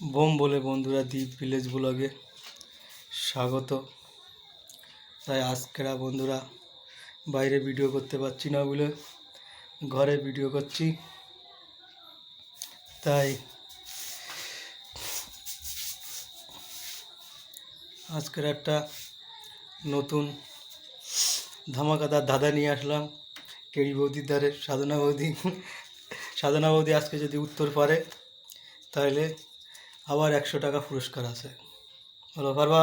Bomb বলে বন্ধুরা দ্বীপ ভিলেজ ব্লগে স্বাগত। তাই আজকেরা বন্ধুরা বাইরে ভিডিও করতে পারছি না বলে ঘরে ভিডিও করছি। তাই আজকের একটা নতুন ধামাকাদার দাদা নিয়ে আসলাম। কেড়ি বৌদির ধারে সাধনা বৌদি। সাধনা বৌদি আজকে যদি উত্তর পারে, তাহলে আবার একশো টাকা পুরস্কার আছে। বলো পারবা?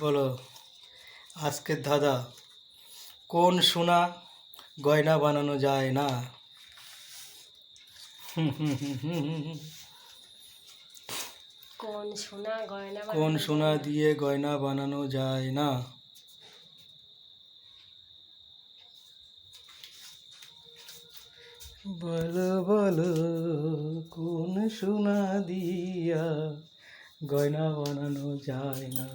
বলো আজকের দাদা কোন সোনা গয়না বানানো যায় না? কোন সোনা গয়না কোন সোনা দিয়ে গয়না বানানো যায় না? বলো বলো, কোন সোনা দিয়া গয়না বানানো যায় না।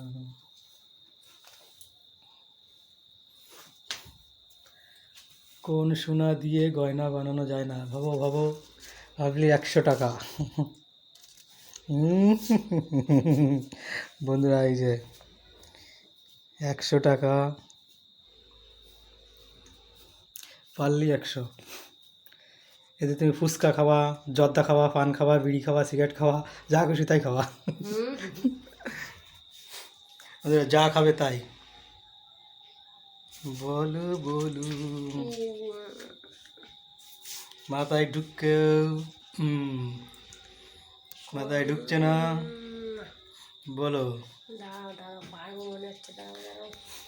কোন সোনা দিয়ে গয়না বানানো যায় না। ভাবো ভাবো, ভাবলি একশো টাকা। বন্ধুরা, এই যে একশো টাকা, পারলি একশো। এতে তুমি ফুচকা খাওয়া জর্দা খাওয়া পান খাওয়া বিড়ি খাওয়া সিগারেট খাওয়া যা খুশি তাই খাওয়া? বন্ধুরা, যা খাবে তাই। বলো বলু। মাথায় হুম। মাথায় ঢুকছে না। বলো।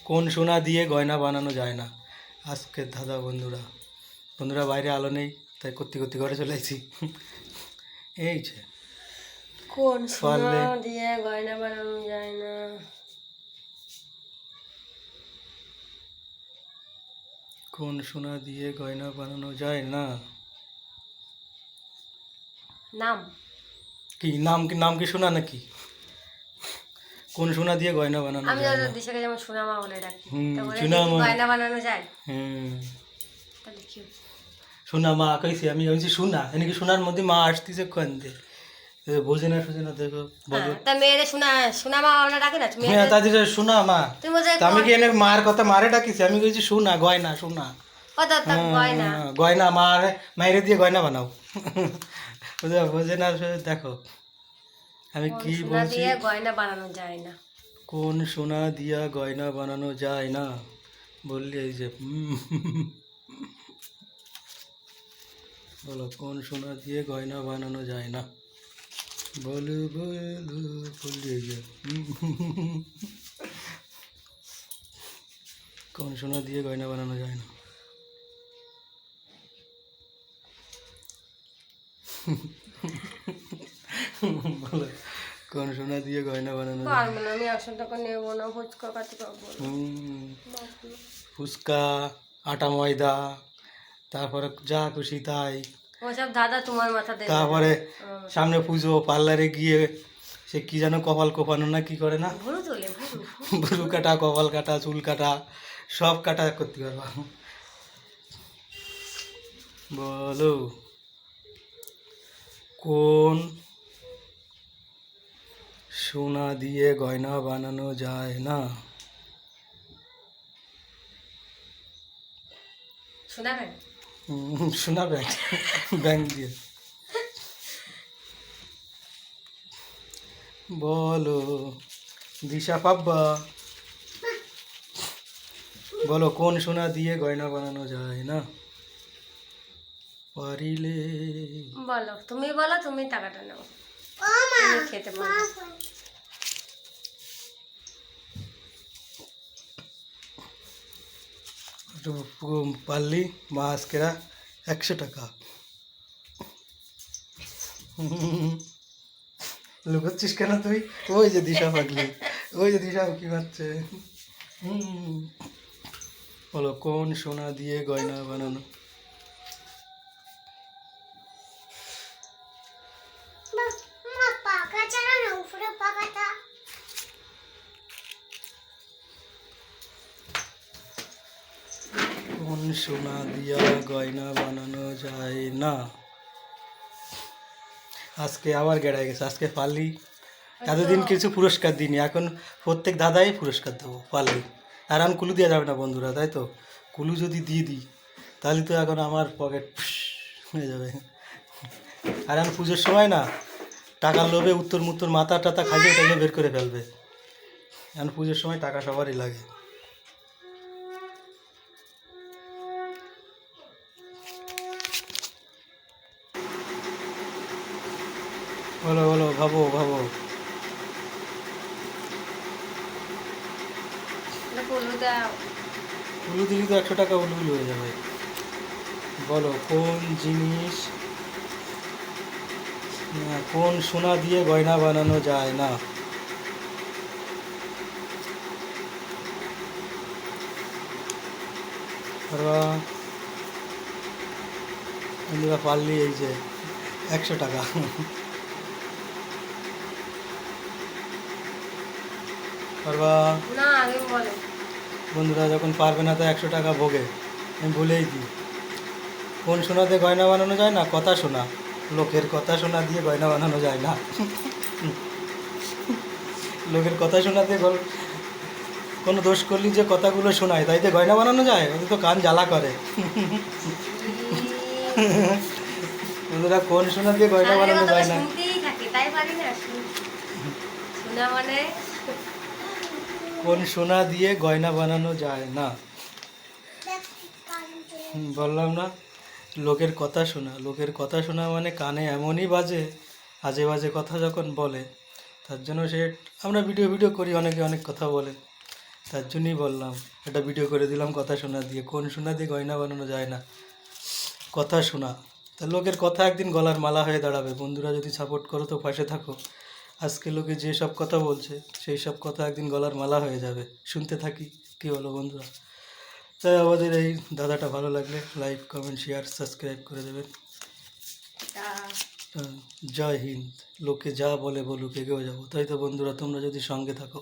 কোন সোনা দিয়ে গয়না বানানো যায় না? আজকে দাদা বন্ধুরা। বন্ধুরা বাইরে আলো নেই। তাই করতে করতে ঘরে চলে আসছি এই যে। কোন সোনা দিয়ে গয়না বানানো যায় না। কোন সোনা দিয়ে গয়না বানানো যায় না? নাম। কি নাম কি নাম কি সোনা নাকি? কোন সোনা দিয়ে গয়না বানানো আমি যায় না? দিশাকে যেমন সোনামা বলে ডাকি তা বলে গয়না বানানো যায়? হুম তাহলে কি সোনা মা কইছি আমি বলছি সোনা এনেকি সোনার মধ্যে মা আসতেছে কোন দিয়ে এ, বোঝে না সোজে না দেখো বলো। হ্যাঁ, তা মেয়েরে সোনা সোনামা আমরা ডাকে না? তুমি হ্যাঁ তাদের সোনা মা। তুমি বলছো আমি কি এনে মার কথা মারে ডাকিছি? আমি কইছি সোনা গয়না সোনা কত তা গয়না হ্যাঁ, গয়না। মার মাইরে দিয়ে গয়না বানাও। বুঝে বোঝে না দেখো। আমি কি বলছি? গয়না বানানো যায় না। কোন সোনা দিয়া গয়না বানানো যায় না? বললি এই যে। বলো কোন সোনা দিয়ে গয়না বানানো যায় না? বলু বলু এই কোন সোনা দিয়ে গয়না বানানো যায় না? বলো কোন সোনা দিয়ে গয়না বানানো যায় পারব না আমি একশো টাকা নেব না ফুচকা কাটি পাবো ফুচকা আটা ময়দা তারপরে যা খুশি তাই। ওসব দাদা তোমার মাথা দেবে। তারপরে সামনে পুজো পার্লারে গিয়ে সে কি যেন কপাল কোপানো না কি করে না? ভুরু কাটা কপাল কাটা চুল কাটা সব কাটা করতে পারবা। বলো কোন সোনা দিয়ে গয়না বানানো যায় না? হুম, সোনা ব্যাংক ব্যাংক দিয়ে। বলো দিশা পাব্বা বলো কোন সোনা দিয়ে গয়না বানানো যায় না? পারিলে বলো তুমি বলো তুমি টাকাটা নাও। খেতে পারো একটু পু- পারলি মাছ আজকেরা একশো টাকা। লুকোচ্ছিস কেন তুই? ওই যে দিশা পাগলি। ওই যে দিশা কি পাচ্ছে। বলো, কোন সোনা দিয়ে গয়না বানানো? কোন সোনা দিয়া গয়না বানানো যায় না। আজকে আবার গেড়ায় গেছে আজকে পারলি এতদিন কিছু পুরস্কার দিইনি এখন প্রত্যেক দাদাই পুরস্কার দেবো পারলি আর আমি কুলু দেওয়া যাবে না বন্ধুরা তাই তো? কুলু যদি দিয়ে দিই তাহলে তো এখন আমার পকেট হয়ে যাবে। আর আমি পুজোর সময় না টাকার লোভে উত্তর মুত্তর মাথা টাতা খাইয়ে টাইয়ে বের করে ফেলবে। এখন পুজোর সময় টাকা সবারই লাগে। বলো বলো ভাবো ভাবো। উলু দিলি তো একশো টাকা উলু উলু হয়ে যাবে। বলো কোন জিনিস কোন সোনা দিয়ে গয়না বানানো যায়? না। পারবা পারলি এই যে একশো টাকা। পারবা? বন্ধুরা, যখন পারবে না তো একশো টাকা ভোগে। আমি বলেই দিই কোন দিয়ে গয়না বানানো যায় না? কথা শোনা। লোকের কথা শোনা দিয়ে গয়না বানানো যায় না? লোকের কথা শোনাতে কোনো দোষ করলি যে কথাগুলো শোনায়? তাই দিয়ে গয়না বানানো যায়? ওদের তো কান জ্বালা করে। বন্ধুরা কোন সোনা দিয়ে গয়না বানানো যায় না শুনতেই থাকি তাই পারি না শুন- শোনা মানে কোন সোনা দিয়ে গয়না বানানো যায় না? বললাম না। লোকের কথা শোনা। লোকের কথা শোনা মানে কানে এমনই বাজে, আজে বাজে কথা যখন বলে, তার জন্য সে, আমরা ভিডিও ভিডিও করি, অনেকে অনেক কথা বলে। তার জন্যই বললাম, একটা ভিডিও করে দিলাম কথা শোনা দিয়ে, কোন শোনা দিয়ে গয়না বানানো যায় না? কথা শোনা। তা লোকের কথা একদিন গলার মালা হয়ে দাঁড়াবে। বন্ধুরা যদি সাপোর্ট করো তো পাশে থাকো। আজকে লোকে যে সব কথা বলছে সেই সব কথা একদিন গলার মালা হয়ে যাবে। শুনতে থাকি। কী বলো বন্ধুরা? তাই আমাদের এই দাদাটা ভালো লাগলে লাইক কমেন্ট শেয়ার সাবস্ক্রাইব করে দেবেন। জয় হিন্দ। লোকে যা বলে বলুক এগেও যাব। তাই তো বন্ধুরা তোমরা যদি সঙ্গে থাকো।